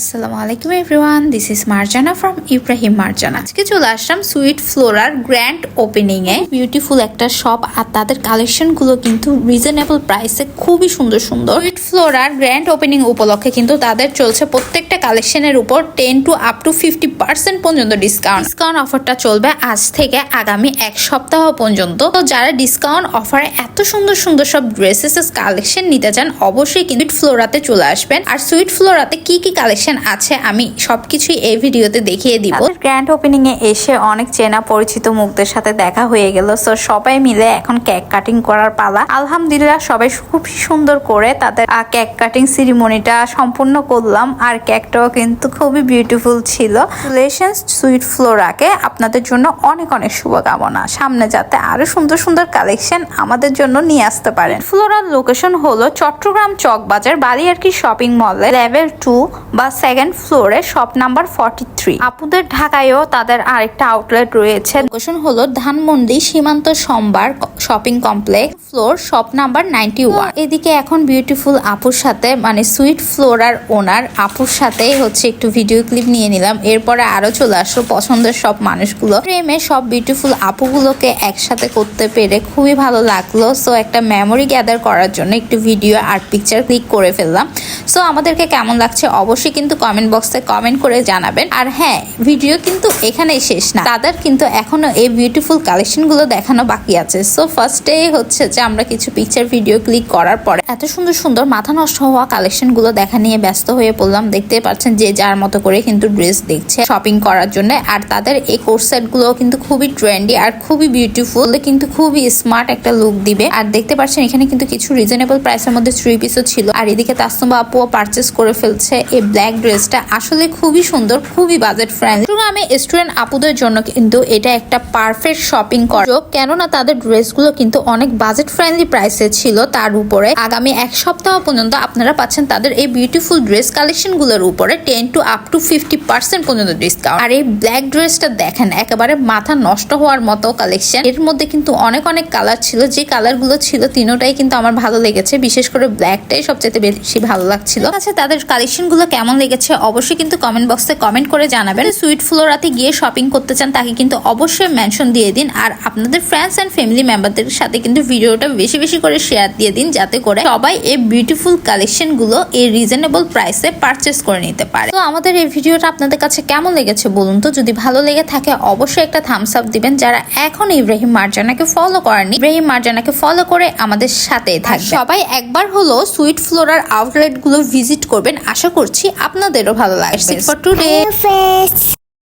আসসালামু আলাইকুম everyone this is Marjana from Ibrahim Marjana. আজকে চলে আসলাম সুইট ফ্লোরার গ্র্যান্ড ওপেনিং এ। বিউটিফুল একটা শপ আর তাদের কালেকশনগুলো কিন্তু রিজনেবল প্রাইসে খুবই সুন্দর সুন্দর। সুইট ফ্লোরার গ্র্যান্ড ওপেনিং উপলক্ষে কিন্তু তাদের চলছে প্রত্যেকটা কালেকশনের উপর ten to up to fifty percent পর্যন্ত ডিসকাউন্ট ডিসকাউন্ট অফারটা চলবে আজ থেকে আগামী এক সপ্তাহ পর্যন্ত। তো যারা ডিসকাউন্ট অফারে এত সুন্দর সুন্দর সব ড্রেসেস কালেকশন নিতে চান, অবশ্যই কিন্তু ফ্লোরাতে চলে আসবেন। আর সুইট ফ্লোরাতে কি কি কালেকশন আছে, আমি সবকিছুই এই ভিডিওতে দেখিয়ে দিব। গ্র্যান্ড ওপেনিং এ এসে অনেক চেনা পরিচিত মুখদের সাথে দেখা হয়ে গেল। সো সবাই মিলে এখন কেক কাটিং করার পালা। আলহামদুলিল্লাহ, সবাই খুব সুন্দর করে তাদের কেক কাটিং সিরিমনিটা সম্পূর্ণ করলাম। আর কেকটাও কিন্তু খুবই বিউটিফুল ছিল। রিলেশনস সুইট ফ্লোরাকে আপনাদের জন্য অনেক অনেক শুভকামনা। সামনে যাতে আরও সুন্দর সুন্দর কালেকশন আমাদের জন্য নিয়ে আসতে পারেন। ফ্লোরার লোকেশন হলো চট্টগ্রাম চকবাজার বালিয়ারকি শপিং মলে লেভেল টু বা সেকেন্ড ফ্লোরে শপ নাম্বার ফর্টি থ্রি আপুদের ঢাকায়ও তাদের আরেকটা আউটলেট রয়েছে। লোকেশন হলো Dhanmondi Shimanto Shambhar shopping complex floor shop number ninety one এদিকে এখন বিউটিফুল আপুর সাথে মানে সুইট ফ্লোরার ওনার আপুর সাথে হচ্ছে একটু ভিডিও ক্লিপ নিয়ে নিলাম। এরপরে আরও চলে আসলো পছন্দের সব মানুষগুলো। প্রেমে সব বিউটিফুল আপুগুলোকে একসাথে করতে পেরে খুবই ভালো লাগল। সো একটা মেমোরি গ্যাদার করার জন্য একটু ভিডিও আর পিকচার ক্লিক করে ফেললাম। সো আমাদেরকে কেমন লাগছে অবশ্যই কিন্তু কমেন্ট বক্সে কমেন্ট করে জানাবেন। আর হ্যাঁ ভিডিও কিন্তু এখানেই শেষ না। তাদের কিন্তু এখনও এই বিউটিফুল কালেকশনগুলো দেখানো বাকি আছে। সো ফার্স্ট ফার্স্টে হচ্ছে যে আমরা কিছু পিকচার ভিডিও ক্লিক করার পরে এত সুন্দর সুন্দর মাথা নষ্ট হওয়া কালেকশনগুলো দেখা নিয়ে ব্যস্ত হয়ে পড়লাম। দেখতে পাচ্ছেন যে যার মতো করে কিন্তু ড্রেস দেখছে শপিং করার জন্য। আর তাদের এই কোর্স সেটগুলো কিন্তু খুবই ট্রেন্ডি আর খুবই বিউটিফুল কিন্তু খুবই স্মার্ট একটা লুক দিবে। আর দেখতে পাচ্ছেন এখানে কিন্তু কিছু রিজনেবল প্রাইসের মধ্যে থ্রি পিসও ছিল। আর এদিকে তাস্তম্বা আপুও পারচেস করে ফেলছে এই ব্ল্যাক ড্রেসটা আসলে খুবই সুন্দর, খুবই বাজেট ফ্রেন্ডলি আমি স্টুডেন্ট আপুদের জন্য কিন্তু এটা একটা পারফেক্ট শপিং কর কেননা তাদের ড্রেসগুলো কিন্তু অনেক বাজেট ফ্রেন্ডলি প্রাইসে ছিল তার উপরে। আগামী এক সপ্তাহ পর্যন্ত আপনারা পাচ্ছেন তাদের এই বিউটিফুল ড্রেস কালেকশনগুলোর উপরে ten to up to fifty percent পর্যন্ত ডিসকাউন্ট আর এই ব্ল্যাক ড্রেসটা দেখেন, একেবারে মাথা নষ্ট হওয়ার মতো কালেকশন এর মধ্যে কিন্তু অনেক অনেক কালার ছিল, যে কালারগুলো ছিল তিনোটাই কিন্তু আমার ভালো লেগেছে, বিশেষ করে ব্ল্যাকটাই সবচেয়ে বেশি ভালো লাগছিল। আচ্ছা তাদের কালেকশনগুলো কেমন লেগেছে, অবশ্যই কিন্তু কমেন্ট বক্সে কমেন্ট করে জানাবেন। সুইট ফ্লোরাতে গিয়ে শপিং করতে চান, তাকে কিন্তু অবশ্যই মেনশন দিয়ে দিন। আর আপনাদের ফ্রেন্ডস অ্যান্ড ফ্যামিলি মেম্বারদের সাথে কিন্তু ভিডিওটা বেশি বেশি করে শেয়ার দিয়ে দিন, যাতে করে সবাই এই বিউটিফুল কালেকশনগুলো এই রিজনেবল প্রাইসে পারচেস করে নিতে পারে। তো আমাদের এই ভিডিওটা আপনাদের কাছে কেমন লেগেছে বলুন তো? যদি ভালো লেগে থাকে, অবশ্যই একটা থামস আপ দিবেন। যারা এখন ইব্রাহিম মার্জানাকে ফলো করেনি ইব্রাহিম মার্জানাকে ফলো করে আমাদের সাথে থাকবে সবাই একবার হলো সুইট ফ্লোরার আউটলেটগুলো ভিজিট করবেন। আশা করছি আপনাদেরও ভালো লাগবে। For today